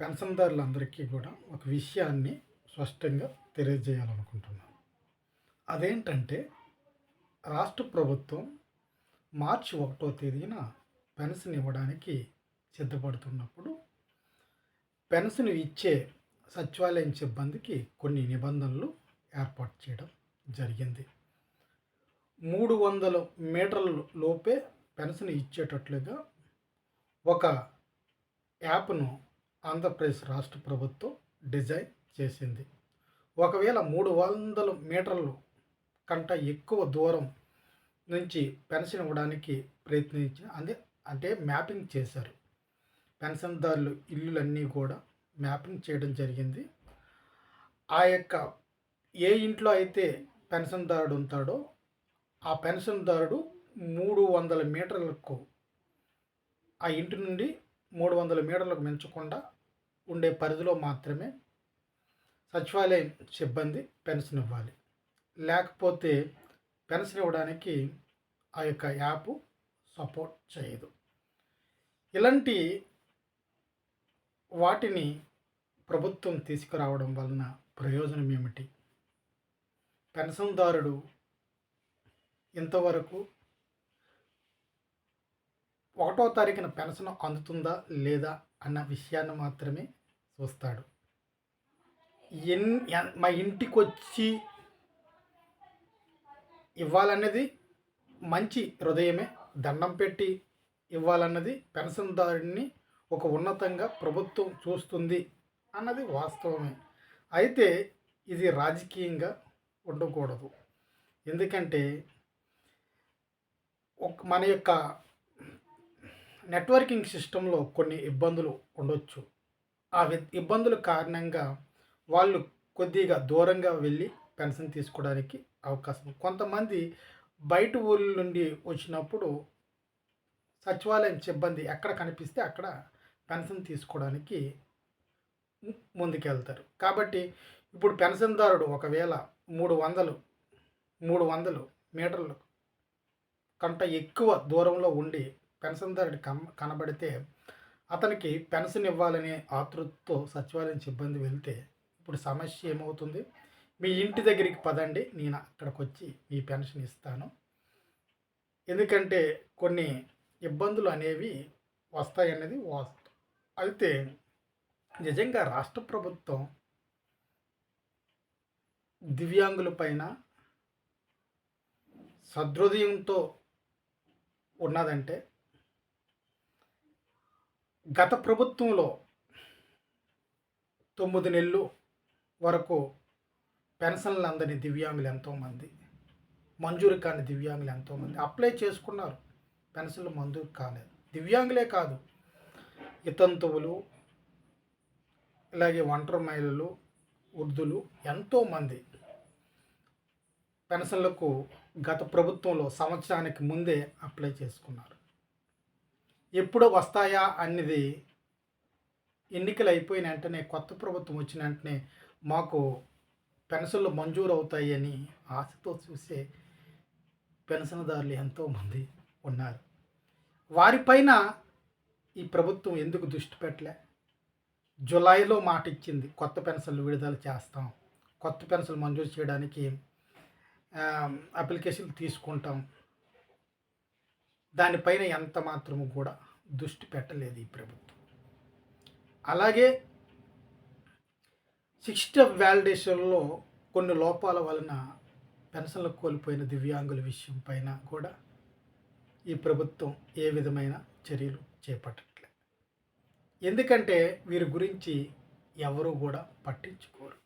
పెన్షన్దారులందరికీ కూడా ఒక విషయాన్ని స్పష్టంగా తెలియజేయాలనుకుంటున్నాను. అదేంటంటే రాష్ట్ర ప్రభుత్వం మార్చి ఒకటో తేదీన పెన్షన్ ఇవ్వడానికి సిద్ధపడుతున్నప్పుడు పెన్షన్ ఇచ్చే సచివాలయం సిబ్బందికి కొన్ని నిబంధనలు ఏర్పాటు చేయడం జరిగింది. మూడు వందల మీటర్ల లోపే పెన్షన్ ఇచ్చేటట్లుగా ఒక యాప్ను ఆంధ్రప్రదేశ్ రాష్ట్ర ప్రభుత్వం డిజైన్ చేసింది. ఒకవేళ మూడు వందల మీటర్లు కంట ఎక్కువ దూరం నుంచి పెన్షన్ ఇవ్వడానికి ప్రయత్నించిన అదే అంటే మ్యాపింగ్ చేశారు. పెన్షన్దారులు ఇల్లులన్నీ కూడా మ్యాపింగ్ చేయడం జరిగింది. ఆ యొక్క ఏ ఇంట్లో అయితే పెన్షన్దారుడు ఉంటాడో ఆ పెన్షన్దారుడు మూడు వందల మీటర్లకు ఆ ఇంటి నుండి మూడు వందల మీటర్లకు మించకుండా ఉండే పరిధిలో మాత్రమే సచివాలయం సిబ్బంది పెన్షన్ ఇవ్వాలి. లేకపోతే పెన్షన్ ఇవ్వడానికి ఆ యొక్క యాప్ సపోర్ట్ చేయదు. ఇలాంటి వాటిని ప్రభుత్వం తీసుకురావడం వలన ప్రయోజనం ఏమిటి? పెన్షన్దారుడు ఇంతవరకు ఒకటో తారీఖున పెన్షన్ అందుతుందా లేదా అన్న విషయాన్ని మాత్రమే చూస్తాడు. ఎన్ మా ఇంటికి వచ్చి ఇవ్వాలన్నది మంచి హృదయమే. దండం పెట్టి ఇవ్వాలన్నది పెన్షన్దారుడిని ఒక ఉన్నతంగా ప్రభుత్వం చూస్తుంది అన్నది వాస్తవమే. అయితే ఇది రాజకీయంగా ఉండకూడదు. ఎందుకంటే ఒక మన యొక్క నెట్వర్కింగ్ సిస్టంలో కొన్ని ఇబ్బందులు ఉండొచ్చు. ఆ ఇబ్బందుల కారణంగా వాళ్ళు కొద్దిగా దూరంగా వెళ్ళి పెన్షన్ తీసుకోవడానికి అవకాశం కొంతమంది బయట ఊళ్ళ నుండి వచ్చినప్పుడు సచివాలయం సిబ్బంది ఎక్కడ కనిపిస్తే అక్కడ పెన్షన్ తీసుకోవడానికి ముందుకెళ్తారు. కాబట్టి ఇప్పుడు పెన్షన్దారుడు ఒకవేళ మూడు వందలు మూడు వందలు మీటర్లు కంట ఎక్కువ దూరంలో ఉండి పెన్షన్దారుడి కం కనబడితే అతనికి పెన్షన్ ఇవ్వాలనే ఆతృతతో సచివాలయం సిబ్బంది వెళ్తే ఇప్పుడు సమస్య ఏమవుతుంది? మీ ఇంటి దగ్గరికి పదండి నేను అక్కడికి వచ్చి మీ పెన్షన్ ఇస్తాను. ఎందుకంటే కొన్ని ఇబ్బందులు అనేవి వస్తాయన్నది వాస్తవం అయితే నిజంగా రాష్ట్ర ప్రభుత్వం దివ్యాంగులపైన సదృదయంతో ఉన్నదంటే గత ప్రభుత్వంలో తొమ్మిది నెలలు వరకు పెన్షన్లు అందని దివ్యాంగులు ఎంతోమంది మంజూరు కాని దివ్యాంగులు ఎంతోమంది అప్లై చేసుకున్నారు. పెన్షన్లు మంజూరు కాలేదు. దివ్యాంగులే కాదు ఇతంతువులు ఇలాగే ఒంటరి మహిళలు వృద్ధులు ఎంతోమంది పెన్షన్లకు గత ప్రభుత్వంలో సంవత్సరానికి ముందే అప్లై చేసుకున్నారు. ఎప్పుడు వస్తాయా అన్నది ఎన్నికలు అయిపోయిన వెంటనే కొత్త ప్రభుత్వం వచ్చిన వెంటనే మాకు పెన్షన్లు మంజూరు అవుతాయని ఆశతో చూసే పెన్షన్దారులు ఎంతోమంది ఉన్నారు. వారిపైన ఈ ప్రభుత్వం ఎందుకు దృష్టి పెట్టలే? జులైలో మాట ఇచ్చింది కొత్త పెన్షన్లు విడుదల చేస్తాం కొత్త పెన్షన్లు మంజూరు చేయడానికి అప్లికేషన్లు తీసుకుంటాం దానిపైన ఎంత మాత్రము కూడా దృష్టి పెట్టలేదు ఈ ప్రభుత్వం. అలాగే సిక్స్త్ వ్యాలిడేషన్లో కొన్ని లోపాల వలన పెన్షన్లు కోల్పోయిన దివ్యాంగుల విషయం పైన కూడా ఈ ప్రభుత్వం ఏ విధమైన చర్యలు చేపట్టట్లే ఎందుకంటే వీరి గురించి ఎవరు కూడా పట్టించుకోరు.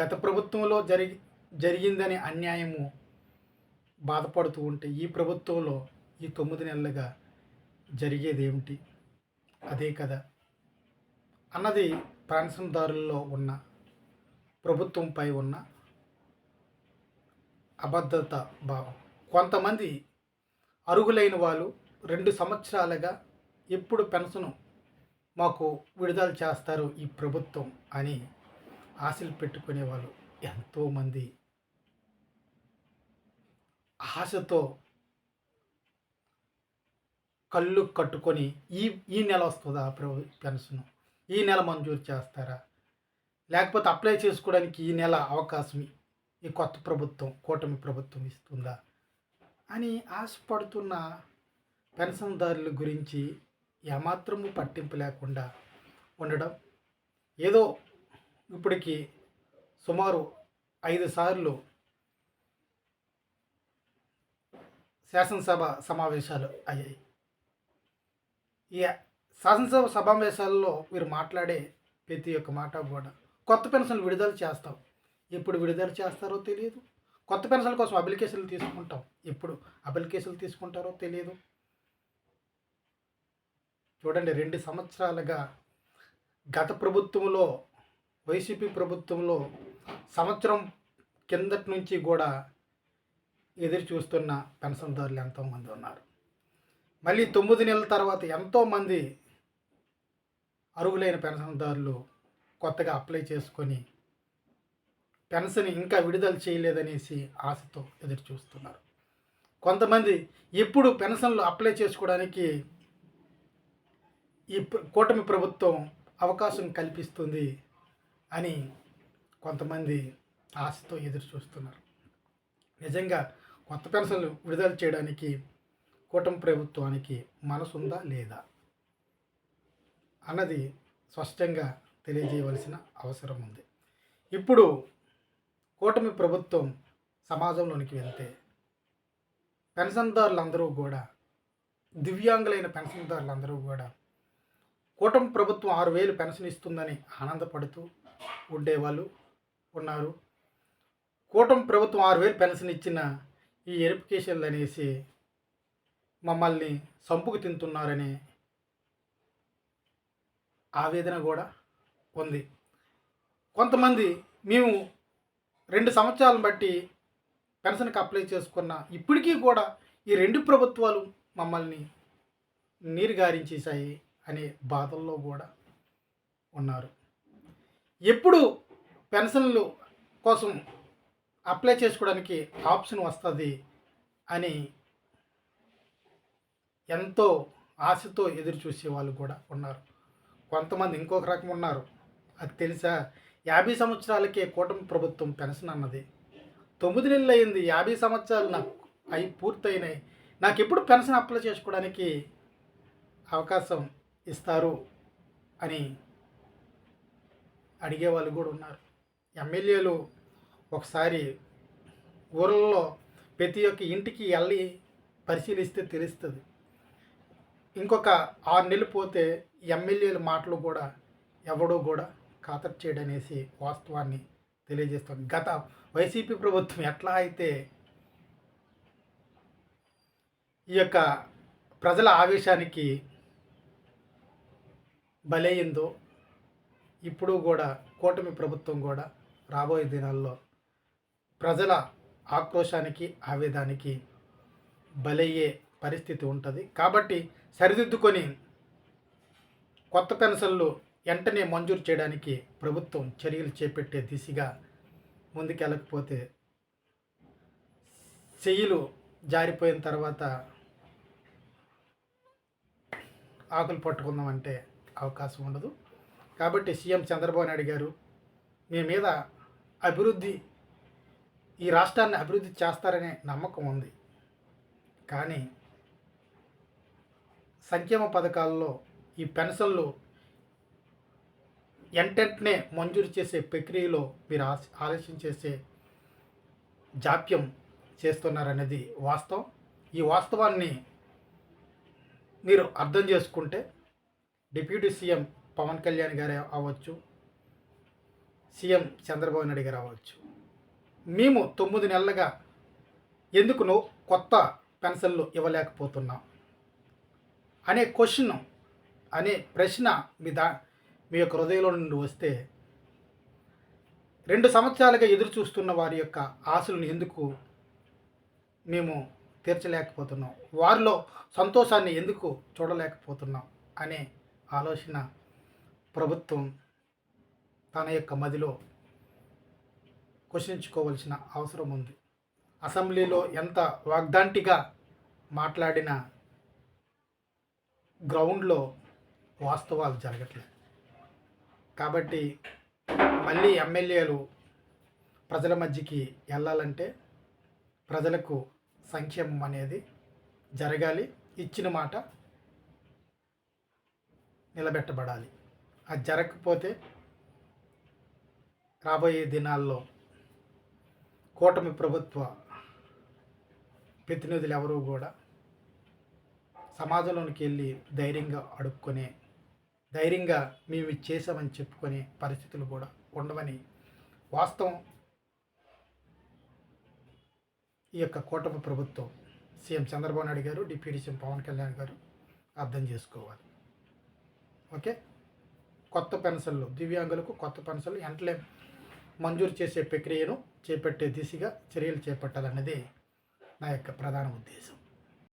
గత ప్రభుత్వంలో జరిగి జరిగిందనే అన్యాయము బాధపడుతూ ఉంటే ఈ ప్రభుత్వంలో ఈ తొమ్మిది నెలలుగా జరిగేది ఏమిటి అదే కదా అన్నది పెన్షన్దారుల్లో ఉన్న ప్రభుత్వంపై ఉన్న అబద్ధత భావం. కొంతమంది అరుగులైన వాళ్ళు రెండు సంవత్సరాలుగా ఎప్పుడు పెన్షన్ మాకు విడుదల చేస్తారు ఈ ప్రభుత్వం అని ఆశలు పెట్టుకునే వాళ్ళు ఎంతోమంది. ఆశతో కళ్ళు కట్టుకొని ఈ ఈ నెల వస్తుందా ప్రభు పెన్షన్? ఈ నెల మంజూరు చేస్తారా? లేకపోతే అప్లై చేసుకోవడానికి ఈ నెల అవకాశం ఈ కొత్త ప్రభుత్వం కూటమి ప్రభుత్వం ఇస్తుందా? అని ఆశపడుతున్న పెన్షన్దారుల గురించి ఏమాత్రము పట్టింపు లేకుండా ఉండడం. ఏదో ఇప్పటికి సుమారు ఐదు సార్లు శాసనసభ సమావేశాలు అయ్యాయి. ఈ శాసనసభ సమావేశాల్లో మీరు మాట్లాడే ప్రతి ఒక్క మాట కూడా కొత్త పెన్షన్లు విడుదల చేస్తాం. ఎప్పుడు విడుదల చేస్తారో తెలియదు కొత్త పెన్షన్ల కోసం అప్లికేషన్లు తీసుకుంటాం. ఎప్పుడు అప్లికేషన్లు తీసుకుంటారో తెలియదు చూడండి రెండు సంవత్సరాలుగా గత ప్రభుత్వంలో వైసీపీ ప్రభుత్వంలో సంవత్సరం కిందటి నుంచి కూడా ఎదురు చూస్తున్న పెన్షన్దారులు ఎంతోమంది ఉన్నారు. మళ్ళీ తొమ్మిది నెలల తర్వాత ఎంతోమంది అరుగులైన పెన్షన్దారులు కొత్తగా అప్లై చేసుకొని పెన్షన్ ఇంకా విడుదల చేయలేదనేసి ఆశతో ఎదురు చూస్తున్నారు. కొంతమంది ఎప్పుడు పెన్షన్లు అప్లై చేసుకోవడానికి ఈ కూటమి ప్రభుత్వం అవకాశం కల్పిస్తుంది అని కొంతమంది ఆశతో ఎదురు చూస్తున్నారు. నిజంగా కొత్త పెన్షన్లు విడుదల చేయడానికి కూటమి ప్రభుత్వానికి మనసుందా లేదా అన్నది స్పష్టంగా తెలియజేయవలసిన అవసరం ఉంది. ఇప్పుడు కూటమి ప్రభుత్వం సమాజంలోనికి వెళ్తే పెన్షన్దారులందరూ కూడా దివ్యాంగులైన పెన్షన్దారులందరూ కూడా కూటమి ప్రభుత్వం ఆరు వేలు పెన్షన్ ఇస్తుందని ఆనందపడుతూ ఉండేవాళ్ళు ఉన్నారు. కూటమి ప్రభుత్వం ఆరు వేలు పెన్షన్ ఇచ్చిన ఈ వెరిఫికేషన్లు అనేసి మమ్మల్ని సంపుకు తింటున్నారనే ఆవేదన కూడా ఉంది. కొంతమంది మేము రెండు సంవత్సరాలను బట్టి పెన్షన్కి అప్లై చేసుకున్న ఇప్పటికీ కూడా ఈ రెండు ప్రభుత్వాలు మమ్మల్ని నీరు గారించేశాయి అనే బాధల్లో కూడా ఉన్నారు. ఎప్పుడు పెన్షన్లు కోసం అప్లై చేసుకోవడానికి ఆప్షన్ వస్తుంది అని ఎంతో ఆశతో ఎదురు చూసే వాళ్ళు కూడా ఉన్నారు. కొంతమంది ఇంకొక రకం ఉన్నారు. అది తెలుసా? యాభై సంవత్సరాలకే కూటమి ప్రభుత్వం పెన్షన్ అన్నది. తొమ్మిది నెలలు అయింది. యాభై సంవత్సరాలు నాకు అయి పూర్తయినాయి. నాకు ఎప్పుడు పెన్షన్ అప్లై చేసుకోవడానికి అవకాశం ఇస్తారు అని అడిగే వాళ్ళు కూడా ఉన్నారు. ఎమ్మెల్యేలు ఒకసారి ఊర్లలో ప్రతి ఒక్క ఇంటికి వెళ్ళి పరిశీలిస్తే తెలుస్తుంది. ఇంకొక ఆరు నెలలు పోతే ఎమ్మెల్యేల మాటలు కూడా ఎవడో కూడా ఖాతరు చేయడనేసి వాస్తవాన్ని తెలియజేస్తాం గత వైసీపీ ప్రభుత్వం ఎట్లా అయితే ఈ యొక్క ప్రజల ఆవేశానికి బలయ్యిందో ఇప్పుడు కూడా కూటమి ప్రభుత్వం కూడా రాబోయే దినాల్లో ప్రజల ఆక్రోశానికి ఆవేదానికి బలయ్యే పరిస్థితి ఉంటుంది. కాబట్టి సరిదిద్దుకొని కొత్త పెన్షన్లు వెంటనే మంజూరు చేయడానికి ప్రభుత్వం చర్యలు చేపట్టే దిశగా ముందుకెళ్ళకపోతే చెయ్యిలు జారిపోయిన తర్వాత ఆకులు పట్టుకుందామంటే అవకాశం ఉండదు. కాబట్టి సీఎం చంద్రబాబు నాయుడు గారు మీ మీద అభివృద్ధి ఈ రాష్ట్రాన్ని అభివృద్ధి చేస్తారనే నమ్మకం ఉంది. కానీ సంక్షేమ పథకాల్లో ఈ పెన్షన్లు ఎంటెంటనే మంజూరు చేసే ప్రక్రియలో మీరు ఆస్- ఆలస్యం చేసే జాప్యం చేస్తున్నారనేది వాస్తవం. ఈ వాస్తవాన్ని మీరు అర్థం చేసుకుంటే డిప్యూటీ సీఎం పవన్ కళ్యాణ్ గారే అవ్వచ్చు సీఎం చంద్రబాబు నాయుడు గారు అవ్వచ్చు. మేము తొమ్మిది నెలలుగా ఎందుకు కొత్త పెన్షన్లు ఇవ్వలేకపోతున్నాం. అనే క్వశ్చన్ అనే ప్రశ్న మీ దా మీ యొక్క హృదయంలో నుండి వస్తే రెండు సంవత్సరాలుగా ఎదురు చూస్తున్న వారి యొక్క ఆశలను ఎందుకు మేము తీర్చలేకపోతున్నాం? వారిలో సంతోషాన్ని ఎందుకు చూడలేకపోతున్నాం? అనే ఆలోచన ప్రభుత్వం తన యొక్క మదిలో క్వశ్చించుకోవాల్సిన అవసరం ఉంది. అసెంబ్లీలో ఎంత వాగ్దాంటిగా మాట్లాడిన గ్రౌండ్లో వాస్తవాలు జరగట్లేదు. కాబట్టి మళ్ళీ ఎమ్మెల్యేలు ప్రజల మధ్యకి వెళ్ళాలంటే ప్రజలకు సంక్షేమం అనేది జరగాలి ఇచ్చిన మాట నిలబెట్టబడాలి. అది జరగకపోతే రాబోయే దినాల్లో కూటమి ప్రభుత్వ ప్రతినిధులు ఎవరు కూడా సమాజంలోనికి వెళ్ళి ధైర్యంగా అడుక్కునే ధైర్యంగా మేము ఇది చేసామని చెప్పుకునే పరిస్థితులు కూడా ఉండవని వాస్తవం. ఈ యొక్క కూటమి ప్రభుత్వం సీఎం చంద్రబాబు నాయుడు గారు డిప్యూటీ సీఎం పవన్ కళ్యాణ్ గారు అర్థం చేసుకోవాలి. ఓకే? కొత్త పెన్షన్లు దివ్యాంగులకు కొత్త పెన్షన్లు వెంటనే మంజూరు చేసే ప్రక్రియను చేపట్టే దిశగా చర్యలు చేపట్టాలన్నది నా యొక్క ప్రధాన ఉద్దేశం.